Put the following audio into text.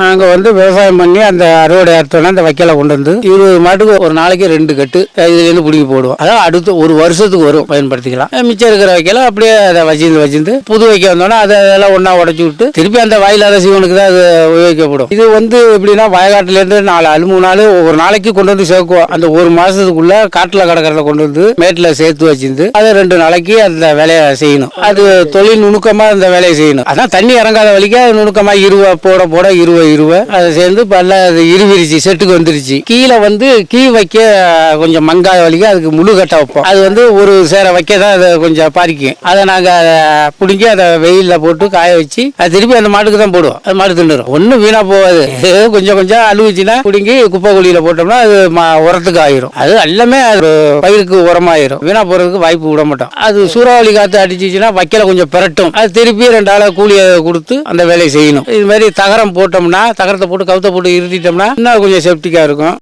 நாங்கள் வந்து விவசாயம் பண்ணி அந்த அறுவடை அறுத்தோன்னா அந்த வைக்கலை கொண்டு வந்து இருபது மாட்டுக்கு ஒரு நாளைக்கு ரெண்டு கட்டு இதுலேருந்து பிடிங்கி போடுவோம். அதான் அடுத்து ஒரு வருஷத்துக்கு வரும் பயன்படுத்திக்கலாம். மிச்சம் இருக்கிற வைக்கல அப்படியே அதை வச்சிருந்து வச்சிருந்து புது வைக்க வந்தோன்னா அதை அதெல்லாம் ஒன்றா உடச்சி விட்டு திருப்பி அந்த வாயிலாத சிவனுக்கு தான் அது உபயோகிக்கப்படும். இது வந்து எப்படின்னா வயக்காட்டிலேருந்து நாலு அழு மூணு நாள் ஒரு நாளைக்கு கொண்டு வந்து சேர்க்குவோம். அந்த ஒரு மாதத்துக்குள்ள காட்டில் கிடக்கிறத கொண்டு வந்து மேட்டில் சேர்த்து வச்சிருந்து அதை ரெண்டு நாளைக்கு அந்த வேலையை செய்யணும். அது தொழில் நுணுக்கமாக அந்த வேலையை செய்யணும். அதான் தண்ணி இறங்காத வழிக்கு அது நுணுக்கமாக இருவ போட போட இருவ இருவ அதை சேர்ந்து பல்ல அது இருவிரிச்சு செட்டுக்கு வந்துருச்சு. கீழே வந்து கீ வைக்க கொஞ்சம் மங்காத வலிக்க அதுக்கு முழு கட்ட வைப்போம். அது வந்து ஒரு சேர வைக்க தான் அதை கொஞ்சம் பாரிக்கும் அதை நாங்கள் அதை பிடுங்கி அதை வெயிலில் போட்டு காய வச்சு அது திருப்பி அந்த மாட்டுக்கு தான் போடுவோம். அது மாடு தின்னுடும். ஒன்றும் வீணாக போகாது. கொஞ்சம் கொஞ்சம் அழுவிச்சுன்னா பிடுங்கி குப்பை குழியில் போட்டோம்னா அது மா உரத்துக்கு ஆயிரும். அது எல்லாமே அது பயிருக்கு உரமாயிரும். வீணாக போகிறதுக்கு வாய்ப்பு விட மாட்டோம். அது சூறாவளி காற்று அடிச்சிச்சுன்னா வைக்கல கொஞ்சம் பெரட்டும். அது திருப்பி ரெண்டு ஆளை கூலியை கொடுத்து அந்த வேலையை செய்யணும். இது மாதிரி தகரம் போட்டோம்னா தகரத்தை போட்டு கவுத்தை போட்டு இருட்டிட்டோம்னா இன்னும் கொஞ்சம் சேஃப்டிக்காக இருக்கும்.